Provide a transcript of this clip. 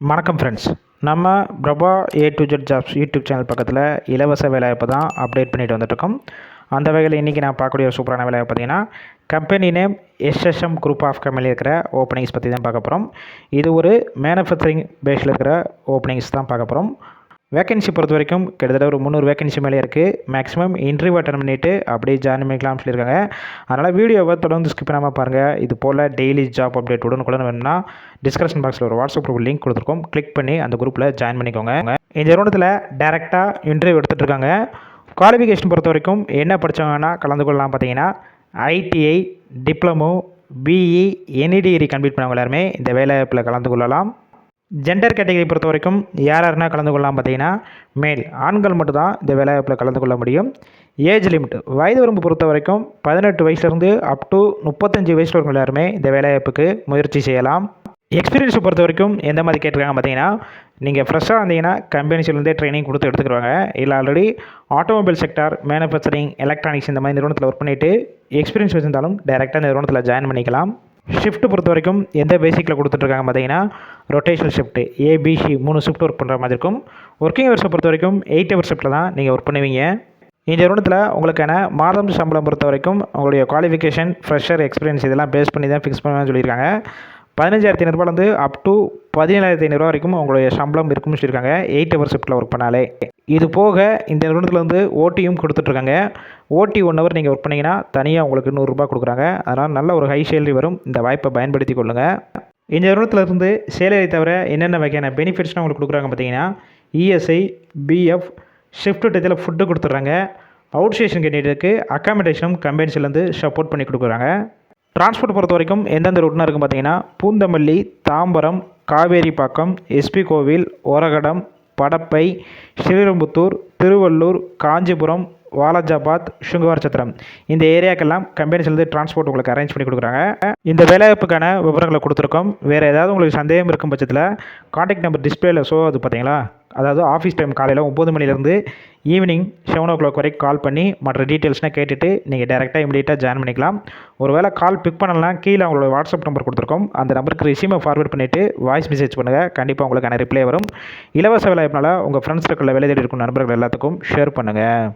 வணக்கம் ஃப்ரெண்ட்ஸ் நம்ம Prabha A to Z jobs YouTube channel பக்கத்தில் இலவச வேலைவாய்ப்பு தான் அப்டேட் பண்ணிட்டு வந்துட்டுருக்கோம் அந்த வகையில் இன்றைக்கி நான் பார்க்கக்கூடிய ஒரு சூப்பரான வேலையை பார்த்தீங்கன்னா company name SSM group of கம்பெனியில் இருக்கிற ஓப்பனிங்ஸ் பற்றி தான் பார்க்க போகிறோம் இது ஒரு மேனுஃபேக்சரிங் பேஸில் இருக்கிற ஓப்பனிங்ஸ் தான் பார்க்க போகிறோம் வேகன்சி பொறுத்த வரைக்கும் கிட்டத்தட்ட ஒரு முந்நூறு வேகன்சி மேலே இருக்குது மேக்ஸிமம் இன்டர்வியூ அட்டன் பண்ணிவிட்டு அப்படியே ஜாயின் பண்ணிக்கலாம்னு சொல்லியிருக்காங்க. அதனால் வீடியோவை தொடர்ந்து ஸ்கிப் பண்ணாமல் பாருங்கள் இது போல் டெய்லி ஜாப் அப்டேட் உடனுக்குடன் வேணும்னா டிஸ்கிரிப்ஷன் பாக்ஸில் ஒரு வாட்ஸ்அப் குரூப் லிங்க் கொடுத்துருக்கோம். கிளிக் பண்ணி அந்த குரூப்பில் ஜாயின் பண்ணிக்கோங்க. இந்த நிறுவனத்தில் டேரெக்டாக இன்டர்வியூ எடுத்துகிட்டு இருக்காங்க. குவாலிஃபிகேஷன் பொறுத்த வரைக்கும் என்ன படித்தவங்கன்னா கலந்து கொள்ளலாம் பார்த்தீங்கன்னா ITI diploma BE any degree complete பண்ணவங்க எல்லாருமே இந்த வேலைவாய்ப்பில் கலந்து கொள்ளலாம். ஜெண்டர் கேட்டகரி பொறுத்த வரைக்கும் யார் யாருன்னா கலந்து கொள்ளலாம் பார்த்தீங்கன்னா மேல் ஆண்கள் மட்டும்தான் இந்த வேலைவாய்ப்பில் கலந்து கொள்ள முடியும். ஏஜ் லிமிட் வயது வரம்பு பொறுத்த வரைக்கும் பதினெட்டு வயசுலேருந்து அப் டு முப்பத்தஞ்சு வயசில் இருக்கிற எல்லாருமே இந்த வேலைவாய்ப்புக்கு முயற்சி செய்யலாம். எக்ஸ்பீரியன்ஸை பொறுத்த வரைக்கும் எந்த மாதிரி கேட்டிருக்காங்க பார்த்தீங்கன்னா நீங்கள் ஃப்ரெஷ்ஷாக இருந்தீங்கன்னா கம்பெனிஸ்லேருந்தே ட்ரைனிங் கொடுத்து எடுத்துக்கிறாங்க இல்லை already automobile sector manufacturing electronics இந்த மாதிரி நிறுவனத்தில் ஒர்க் பண்ணிவிட்டு எக்ஸ்பீரியன்ஸ் வச்சிருந்தாலும் டேரெக்டாக இந்த நிறுவனத்தில் ஜாயின் பண்ணிக்கலாம். ஷிஃப்ட் பொறுத்த வரைக்கும் எந்த பேசிக்கில் கொடுத்துட்ருக்காங்க பார்த்தீங்கன்னா ரொட்டேஷனல் ஷிஃப்ட்டு ஏபிசி மூணு ஷிஃப்ட் ஒர்க் பண்ணுற மாதிரி இருக்கும். ஒர்க்கிங் ஹவர்ஸை பொறுத்த வரைக்கும் எயிட் ஹவர் ஷிஃப்ட்டில் தான் நீங்கள் ஒர்க் பண்ணுவீங்க. இந்த நிறுவனத்தில் உங்களுக்கான மாதம் சம்பளம் பொறுத்த வரைக்கும் உங்களுடைய குவாலிஃபிகேஷன் ஃப்ரெஷர் எக்ஸ்பீரியன்ஸ் இதெல்லாம் பேஸ் பண்ணி தான் ஃபிக்ஸ் பண்ணுவேன்னு சொல்லியிருக்காங்க. பதினஞ்சாயிரத்தி ஐநூறுபாலேருந்து அப் டு பதினேழாயிரத்தி ஐநூறுரூவா வரைக்கும் உங்களுடைய சம்பளம் இருக்கும்னு சொல்லியிருக்காங்க எயிட் ஹவர் ஷிஃப்ட்டில் ஒர்க் பண்ணாலே. இது போக இந்த நிறுவனத்தில் வந்து ஓட்டியும் கொடுத்துட்ருக்காங்க. ஓட்டி ஒன் ஹவர் நீங்கள் ஒர்க் பண்ணிங்கன்னா தனியாக உங்களுக்கு நூறுரூபா கொடுக்குறாங்க. அதனால் நல்ல ஒரு ஹை சேலரி வரும். இந்த வாய்ப்பை பயன்படுத்தி கொள்ளுங்கள் இந்த நிறுவனத்தில் இருந்து சேலரி தவிர என்னென்ன வகையான பெனிஃபிட்ஸ்லாம் உங்களுக்கு கொடுக்குறாங்க பார்த்தீங்கன்னா இஎஸ்ஐ பிஎஃப் ஷிஃப்ட் டெத்தில் ஃபுட்டு கொடுத்துட்றாங்க. அவுட் ஸ்டேஷன் கேண்டிடேட்டுக்கு அக்காமடேஷனும் கம்பெனிஸ்லேருந்து சப்போர்ட் பண்ணி கொடுக்குறாங்க. டிரான்ஸ்போர்ட் பொறுத்த வரைக்கும் எந்தெந்த ரூட்னா இருக்கும் பார்த்தீங்கன்னா பூந்தமல்லி தாம்பரம் காவேரிப்பாக்கம் எஸ்பி கோவில் ஓரகடம் படப்பை ஸ்ரீரம்புத்தூர் திருவள்ளூர் காஞ்சிபுரம் வாலாஜாபாத் சுங்குவார் சத்திரம். இந்த ஏரியாக்கெல்லாம் கம்பெனிஸ்லேருந்து டிரான்ஸ்போர்ட் உங்களுக்கு அரேஞ்ச் பண்ணி கொடுக்குறாங்க. இந்த வேலைவாய்ப்புக்கான விவரங்களை கொடுத்துருக்கோம். வேறு ஏதாவது உங்களுக்கு சந்தேகம் இருக்கும் பட்சத்தில் காண்டாக்ட் நம்பர் டிஸ்பிளேல ஷோ அது பார்த்தீங்களா அதாவது ஆஃபீஸ் டைம் காலையில் ஒம்பது மணிலேருந்து ஈவினிங் செவன் ஓ கிளாக் வரைக்கும் கால் பண்ணி மற்ற டீட்டெயில்ஸ்னால் கேட்டுட்டு நீங்கள் டேரெக்டாக இமீடியட்டாக ஜாயின் பண்ணிக்கலாம். ஒருவேளை கால் பிக் பண்ணலாம் கீழே அவங்களோட வாட்ஸ்அப் நம்பர் கொடுத்துருக்கோம். அந்த நம்பருக்கு ரிசீமை ஃபார்வர்ட் பண்ணிவிட்டு வாய்ஸ் மெசேஜ் பண்ணுங்கள் கண்டிப்பாக உங்களுக்கான ரிப்ளை வரும். இலவச வேலைப்பினால் உங்கள் ஃப்ரெண்ட்ஸ் சர்க்கிளில் வேலை தேடி இருக்கும் நண்பர்கள் எல்லாத்துக்கும் ஷேர் பண்ணுங்கள்